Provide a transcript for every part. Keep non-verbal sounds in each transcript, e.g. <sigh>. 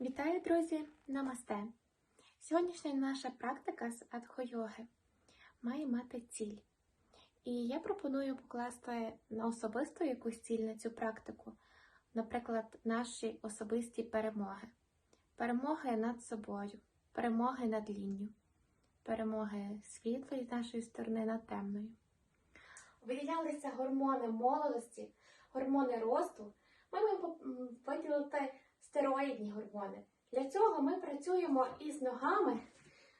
Вітаю, друзі! Намасте! Сьогоднішня наша практика з адхо-йоги має мати ціль. І я пропоную покласти на особисту якусь ціль на цю практику, наприклад, наші особисті перемоги. Перемоги над собою, перемоги над лінню, перемоги світлої з нашої сторони над темною. Виділялися гормони молодості, гормони росту. Ми маємо виділити стероїдні гормони. Для цього ми працюємо із ногами,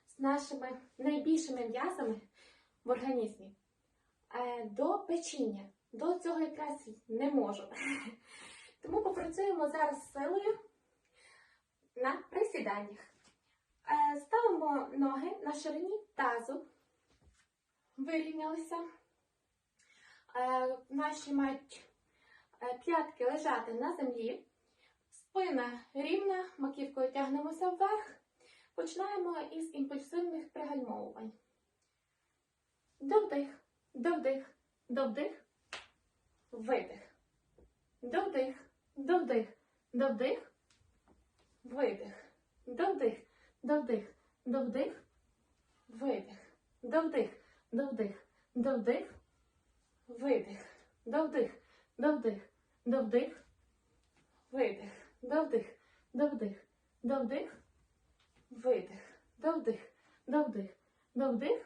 з нашими найбільшими м'язами в організмі е, до печіння. До цього якраз не можу. <laughs> Тому попрацюємо зараз з силою на присіданнях. Е, Ставимо ноги на ширині тазу, вирівнялися. Е, Наші мають п'ятки лежати на землі. Спина рівна, маківкою тягнемося вверх. Починаємо із імпульсивних пригальмовувань. Довдих, довдих, довдих, видих. Довдих, довдих, довдих, видих. Довдих, довдих, довдих, видих. Довдих, довдих, довдих, видих. Довдих, довдих, довдих, видих да вдих, да вдих, да вдих, видих, да вдих, да вдих, вдих,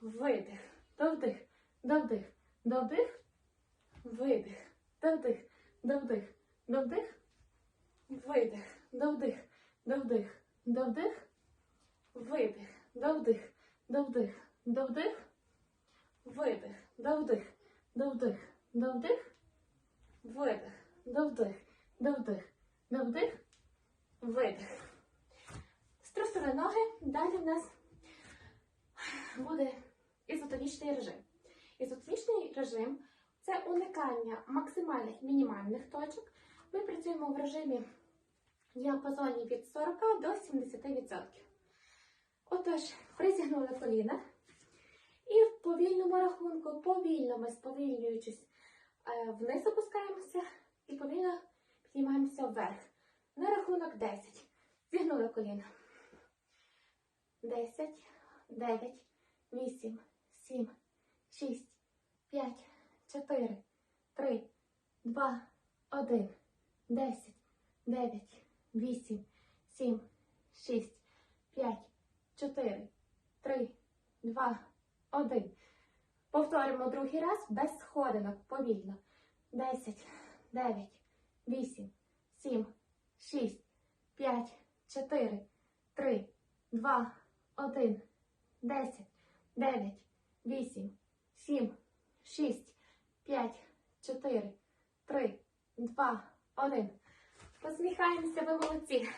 видих, да вдих, да вдих, видих, да вдих, да вдих, видих, да вдих, да вдих, вдих, видих, да вдих, да вдих, да вдих, видих, да вдих, да вдих, вдих, видих, да вдих, вдих довдих, довдих, видих. Струсили ноги. Далі в нас буде ізотонічний режим. Ізотонічний режим це уникання максимальних мінімальних точок. Ми працюємо в режимі діапазоні від 40 до 70%. Отож, призігнули коліна. І в повільному рахунку, повільно ми сповільнюючись е, вниз опускаємося і повільно піднімаємося вверх. На рахунок 10. Зігнули коліна. 10, 9, 8, 7, 6, 5, 4, 3, 2, 1, 10, 9, 8, 7, 6, 5, 4, 3, 2, 1. Повторимо другий раз без сходинок, повільно. 10, 9, 8, 7, 6, 5, 4, 3, 2, 1, 10, 9, 8, 7, 6, 5, 4, 3, 2, 1. Посміхаємося, ви молодці.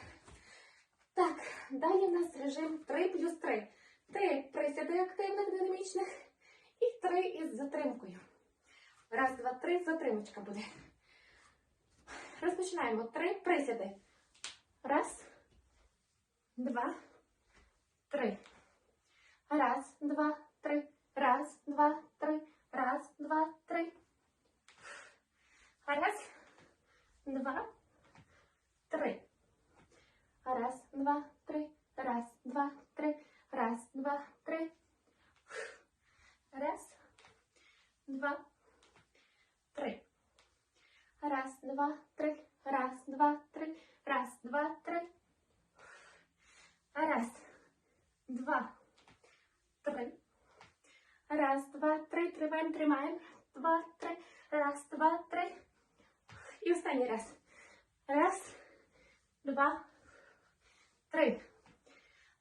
Так, далі в нас режим 3 плюс 3. 3 присяди активних динамічних і 3 із затримкою. Раз, два, три, затримочка буде. Розпочинаємо. Три присяди. Раз, два, три. Раз, два, три. Раз, два, три. Раз, два, три. Раз, два, три. Раз, два, три. Раз, два, три. Раз, два, три. Раз, два, три. Раз, два, три. Раз, два, три. Раз, два, три. Раз, два, три. Раз, два, три. Тримаємо, тримаємо. Два, три. Раз, два, три. І останній раз. Раз, два, три.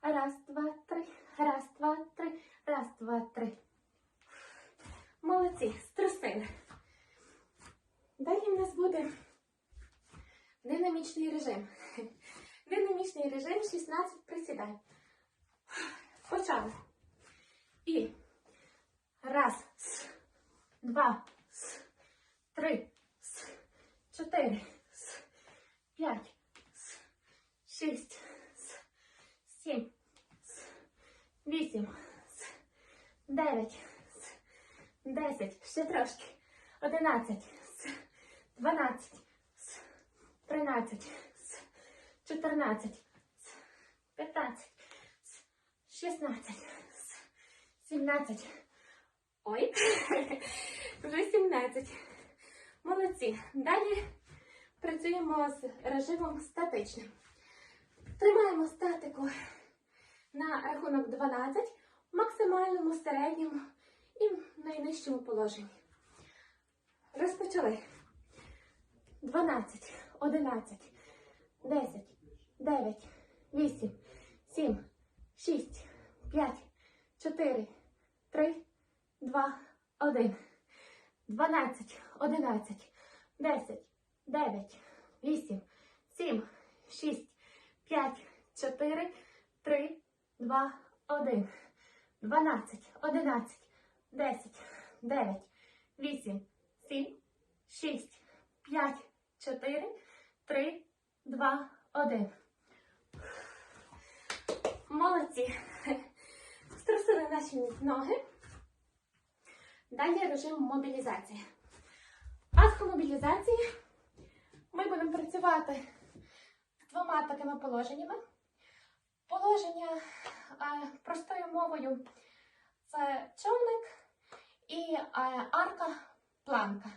Раз, два, три. Раз, два, три. Раз, два, три. Молодці, струсили. Далі в нас буде динамічний режим. <laughs> Динамічний режим 16 присідань. Почали. І раз, с, два, с, три, с, чотири, с, п'ять, с, шість, сім, с, вісім, с, дев'ять, с, десять, ще трошки, одинадцять, с, дванадцять, с, тринадцять, с, 14, 15, 16, 17. Ой, <laughs> вже 17. Молодці. Далі працюємо з режимом статичним. Тримаємо статику на рахунок 12 в максимальному, середньому і в найнижчому положенні. Розпочали. 12, 11, 10, 9, 8, 7, 6, 5, 4, 3, 2, 1. 12, 11, 10, 9, 8, 7, 6, 5, 4, 3, 2, 1. 12, 11, 10, 9, 8, 7, 6, 5, 4, 3, 2, 1. Молодці. Струсили наші ноги. Далі режим мобілізації. Автомобілізації ми будемо працювати двома такими положеннями. Положення е, простою мовою це човник і е, арка планка.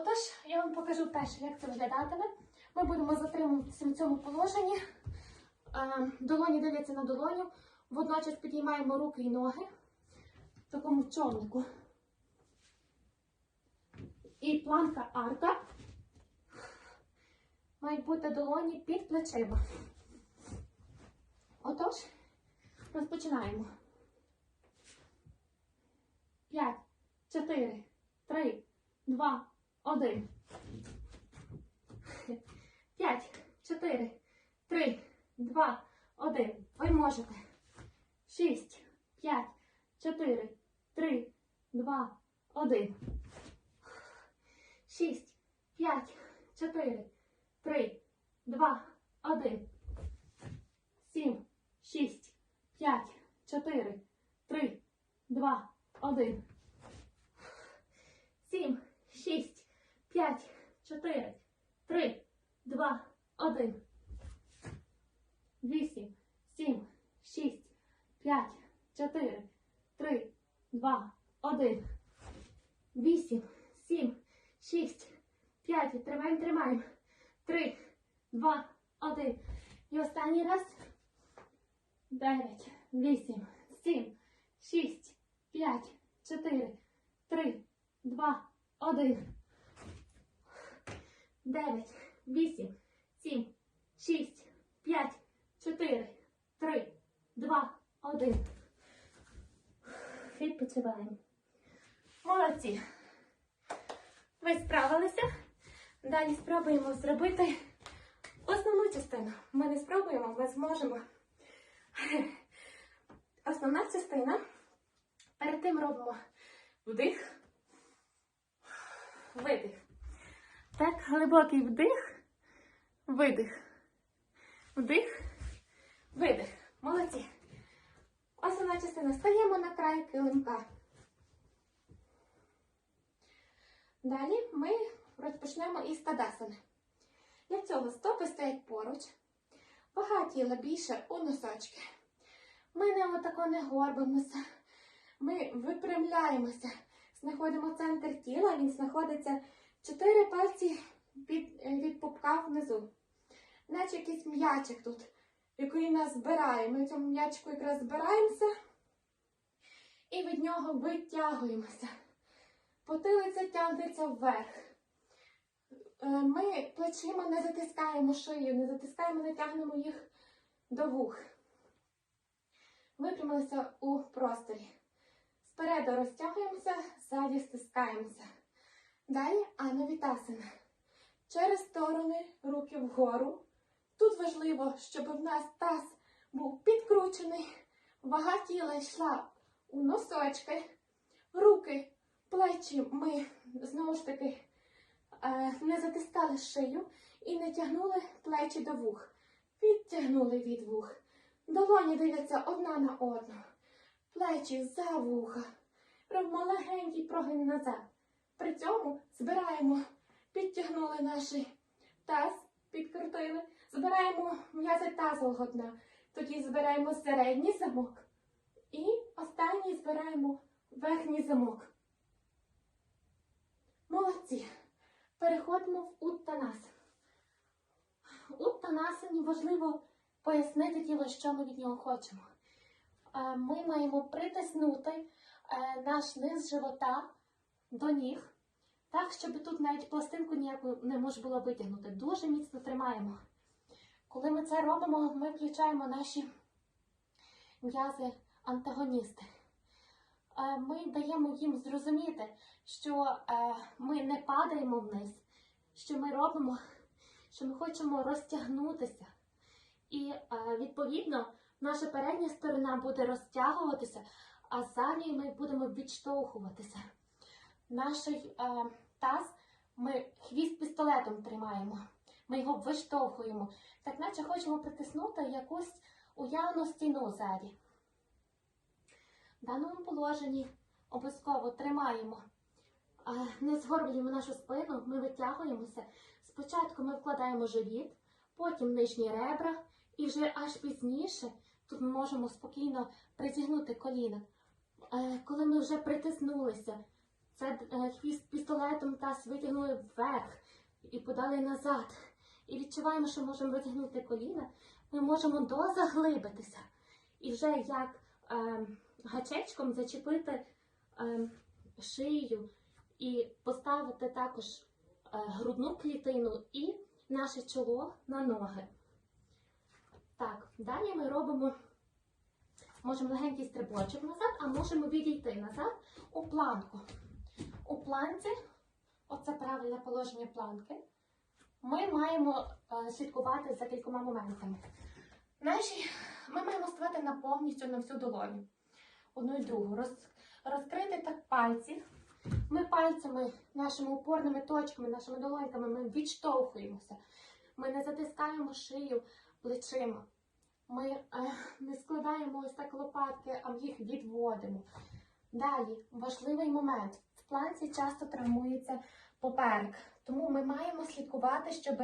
Отож, я вам покажу перше, як це виглядатиме. Ми будемо затримуватися в цьому положенні. Долоні дивляться на долоню. Водночас підіймаємо руки і ноги в такому човнику. І планка арка мають бути долоні під плечима. Отож, розпочинаємо. 5, 4, 3, 2, 1. 5, 4, 3, 2, 1. Ви можете. 6, 5, 4, 3, 2, 1. 6, 5, 4, 3, 2, 1. 7, 6, 5, 4, 3, 2, 1. 7, 6, 5, 4, 3, 2, 1. 8, 7, 6, 5, 4, 3, 2, 1. 8, 7, 6, 5. Тримаємо, тримаємо. 3, 2, 1. І останній раз. 9, 8, 7, 6, 5, 4, 3, 2, 1. 9, 8, 7, 6, 5, 4, 3, 2, 1. Відпочиваємо. Молодці. Ви справилися. Далі спробуємо зробити основну частину. Ми не спробуємо, ми зможемо. Основна частина. Перед тим робимо вдих, видих. Так, глибокий вдих, видих. Вдих, видих. Молодці. Основна частина. Стаємо на край килимка. Далі ми розпочнемо із тадасани. Для цього стопи стоять поруч, вага тіла більше у носочки. Ми не отако не горбимося. Ми випрямляємося, знаходимо центр тіла, він знаходиться чотири пальці від, е, від пупка внизу. Наче якийсь м'ячик тут, який нас збирає. Ми в цьому м'ячику якраз збираємося і від нього витягуємося. Потилиця тягнеться вверх. Е, Ми плечима не затискаємо шию, не затискаємо, не тягнемо їх до вух. Випрямилися у просторі. Спереду розтягуємося, ззаді стискаємося. Далі анавітасана. Через сторони руки вгору. Тут важливо, щоб в нас таз був підкручений, вага тіла йшла у носочки, руки, плечі ми знову ж таки е, не затискали шию і не тягнули плечі до вух. Відтягнули від вух. Долоні дивляться одна на одну. Плечі за вуха. Робимо легенький прогин назад. При цьому збираємо, підтягнули наш таз, підкрутили. Збираємо м'язи тазового дна. Тоді збираємо середній замок. І останній збираємо верхній замок. Молодці. Переходимо в уттанасану. Уттанасані важливо пояснити тіло, що ми від нього хочемо. Е, Ми маємо притиснути е, наш низ живота до ніг, так, щоб тут навіть пластинку ніяку не можна було витягнути. Дуже міцно тримаємо. Коли ми це робимо, ми включаємо наші м'язи антагоністи. Е, Ми даємо їм зрозуміти, що е, ми не падаємо вниз, що ми робимо, що ми хочемо розтягнутися. І е, відповідно наша передня сторона буде розтягуватися, а задньою ми будемо відштовхуватися. Наш е, таз ми хвіст пістолетом тримаємо, ми його виштовхуємо, так наче хочемо притиснути якусь уявну стіну ззаді. В даному положенні обов'язково тримаємо, е, не згорблюємо нашу спину, ми витягуємося. Спочатку ми вкладаємо живіт, потім нижні ребра, і вже аж пізніше тут ми можемо спокійно притягнути коліна. Е, Коли ми вже притиснулися, це е, хвіст пістолетом таз витягнули вверх і подали назад. І відчуваємо, що можемо витягнути коліна, ми можемо дозаглибитися. І вже як е, гачечком зачепити е, шию і поставити також е, грудну клітину і наше чоло на ноги. Так, далі ми робимо, можемо легенький стрибочок назад, а можемо відійти назад у планку. У планці, оце правильне положення планки, ми маємо е, слідкувати за кількома моментами. Наші, ми маємо ставати на повністю на всю долоню. Одну і другу. Роз, розкрити так пальці. Ми пальцями, нашими опорними точками, нашими долоньками ми відштовхуємося. Ми не затискаємо шию плечима. Ми е, не складаємо ось так лопатки, а їх відводимо. Далі важливий момент. Планці часто травмується поперек, тому ми маємо слідкувати, щоб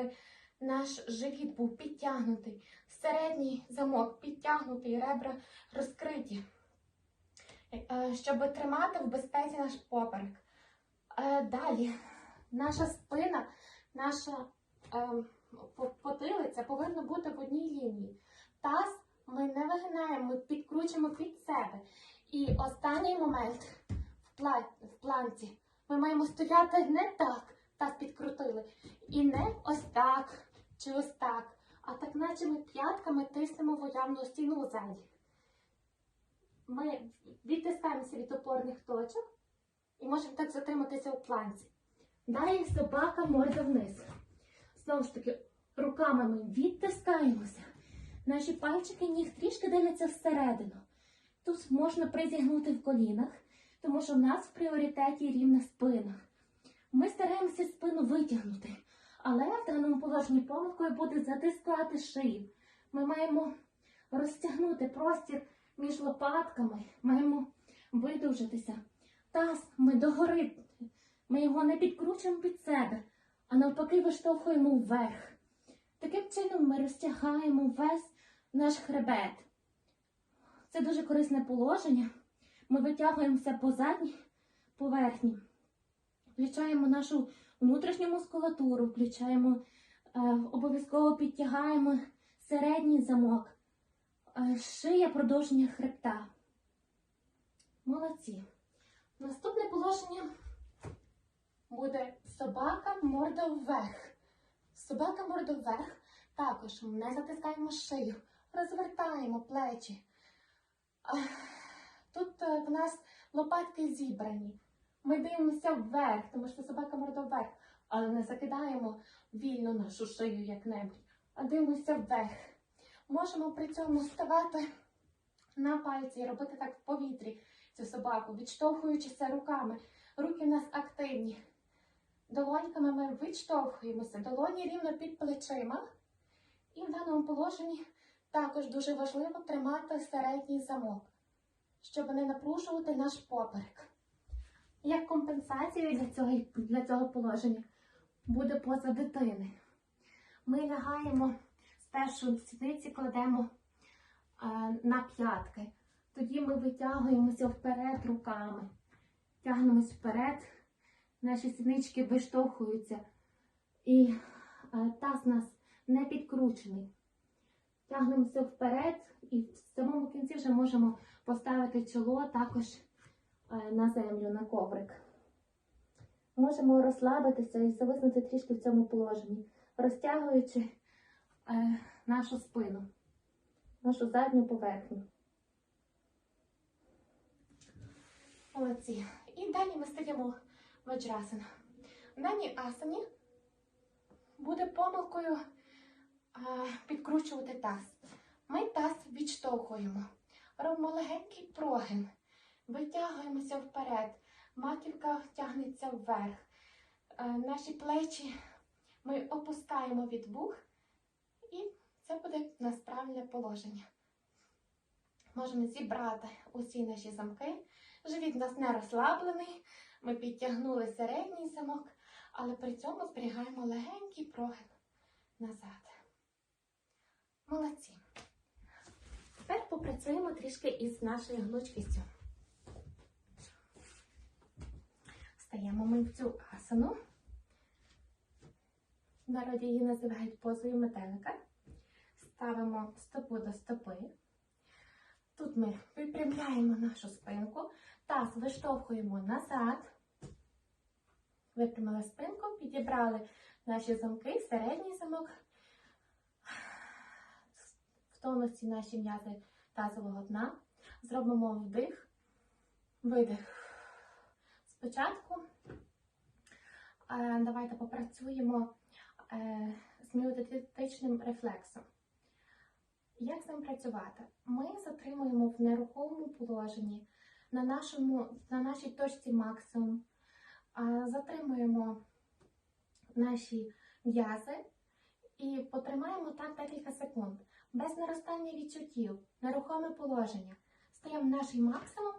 наш живіт був підтягнутий, середній замок підтягнутий, ребра розкриті, Е, щоб тримати в безпеці наш поперек. Е, Далі наша спина, наша е, потилиця повинна бути в одній лінії. Таз ми не вигинаємо, ми підкручуємо під себе. І останній момент в, планці. Ми маємо стояти не так, таз підкрутили, і не ось так чи ось так, а так, наче ми п'ятками тиснемо в уявну стіну ззаді. Ми відтискаємося від опорних точок і можемо так затриматися у планці. Далі собака морда вниз. Знову ж таки, руками ми відтискаємося. Наші пальчики ніг трішки дивляться всередину. Тут можна призігнути в колінах, тому що в нас в пріоритеті рівна спина. Ми стараємося спину витягнути, але в даному положенні помилкою буде затискати шию. Ми маємо розтягнути простір між лопатками, маємо видовжитися. Таз ми догори, ми його не підкручуємо під себе, а навпаки виштовхуємо вверх. Таким чином ми розтягаємо весь наш хребет. Це дуже корисне положення. Ми витягуємося по задній поверхні, включаємо нашу внутрішню мускулатуру, включаємо, е, обов'язково підтягаємо середній замок, е, шия продовження хребта. Молодці. Наступне положення буде собака морда вверх. Собака морда вверх. Також не затискаємо шию, розвертаємо плечі. Тут е, в нас лопатки зібрані. Ми дивимося вверх, тому що собака морда вверх, але не закидаємо вільно нашу шию як-небудь, а дивимося вверх. Можемо при цьому ставати на пальці і робити так в повітрі цю собаку, відштовхуючися руками. Руки в нас активні. Долоньками ми відштовхуємося, долоні рівно під плечима. І в даному положенні також дуже важливо тримати середній замок, щоб не напружувати наш поперек. Як компенсація для цього, для цього положення буде поза дитини. Ми лягаємо спершу сідниці кладемо е, на п'ятки. Тоді ми витягуємося вперед руками. Тягнемось вперед, наші сіднички виштовхуються. І е, таз нас не підкручений. Тягнемося вперед і в самому кінці вже можемо поставити чоло також е, на землю, на коврик. Можемо розслабитися і зависнути трішки в цьому положенні, розтягуючи е, нашу спину, нашу задню поверхню. Молодці. І далі ми стаємо ваджрасана. В даній асані буде помилкою підкручувати таз. Ми таз відштовхуємо. Робимо легенький прогин. Витягуємося вперед. Маківка тягнеться вверх. Е, наші плечі ми опускаємо від вух. І це буде у положення. Можемо зібрати усі наші замки. Живіт у нас не розслаблений. Ми підтягнули середній замок, але при цьому зберігаємо легенький прогин назад. Молодці. Тепер попрацюємо трішки із нашою гнучкістю. Встаємо ми в цю асану. Народі її називають позою метелика. Ставимо стопу до стопи. Тут ми випрямляємо нашу спинку, таз виштовхуємо назад. Випрямили спинку, підібрали наші замки, середній замок. Тонусі наші м'язи тазового дна. Зробимо вдих, видих. Спочатку е, давайте попрацюємо е, з міотетичним рефлексом. Як з ним працювати? Ми затримуємо в нерухомому положенні на, нашому, на нашій точці максимум, затримуємо наші м'язи і потримаємо так декілька секунд. Без наростання відчуттів, нерухоме положення. Стаємо наш максимум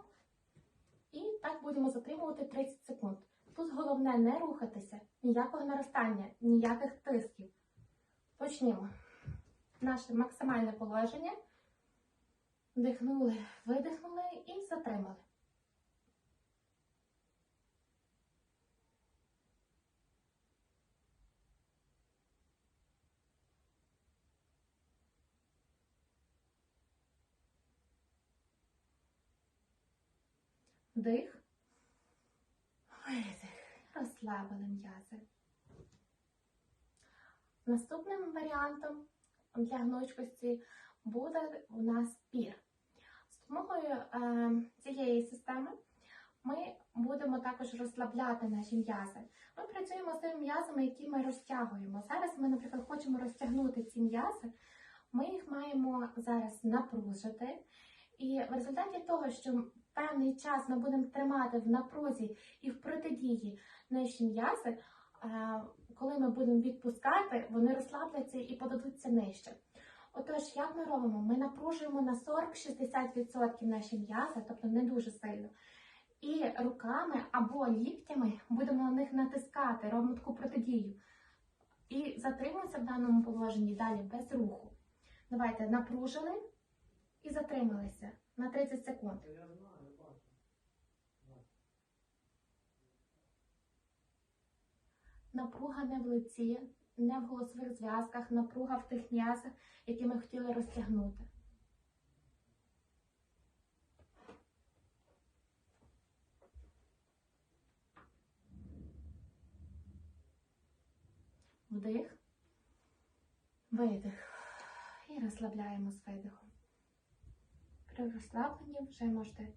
і так будемо затримувати 30 секунд. Тут головне не рухатися, ніякого наростання, ніяких тисків. Почнімо наше максимальне положення. Вдихнули, видихнули і затримали. Вдих. Видих. Розслабили м'язи. Наступним варіантом для гнучкості буде у нас пір. З допомогою е, цієї системи ми будемо також розслабляти наші м'язи. Ми працюємо з тими м'язами, які ми розтягуємо. Зараз ми, наприклад, хочемо розтягнути ці м'язи, ми їх маємо зараз напружити. І в результаті того, що певний час ми будемо тримати в напрузі і в протидії наші м'язи, коли ми будемо відпускати, вони розслабляться і подадуться нижче. Отож, як ми робимо? Ми напружуємо на 40-60% наші м'язи, тобто не дуже сильно. І руками або ліктями будемо на них натискати, робимо таку протидію. І затримуємося в даному положенні далі без руху. Давайте напружили і затрималися на 30 секунд. Напруга не в лиці, не в голосових зв'язках, напруга в тих м'язах, які ми хотіли розтягнути. Вдих, видих. І розслабляємо з видихом. При розслабленні вже можете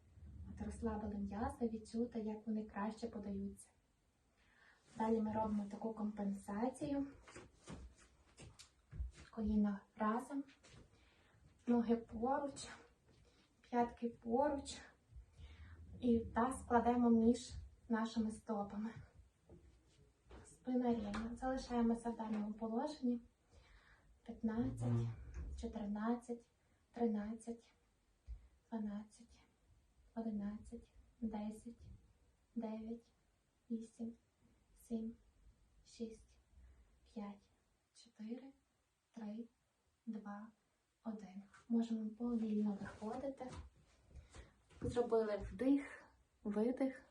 от розслабили м'язи, відчути, як вони краще подаються. Далі ми робимо таку компенсацію. Коліна разом, ноги поруч, п'ятки поруч. І таз складемо між нашими стопами. Спина рівна. Залишаємося в даному положенні. 15, 14, 13, 12, 11, 10, 9, 8, 7, 6, 5, 4, три, два, один. Можемо повільно виходити. Зробили вдих, видих.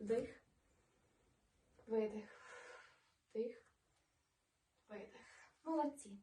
Вдих, видих, вдих, видих. Молодці.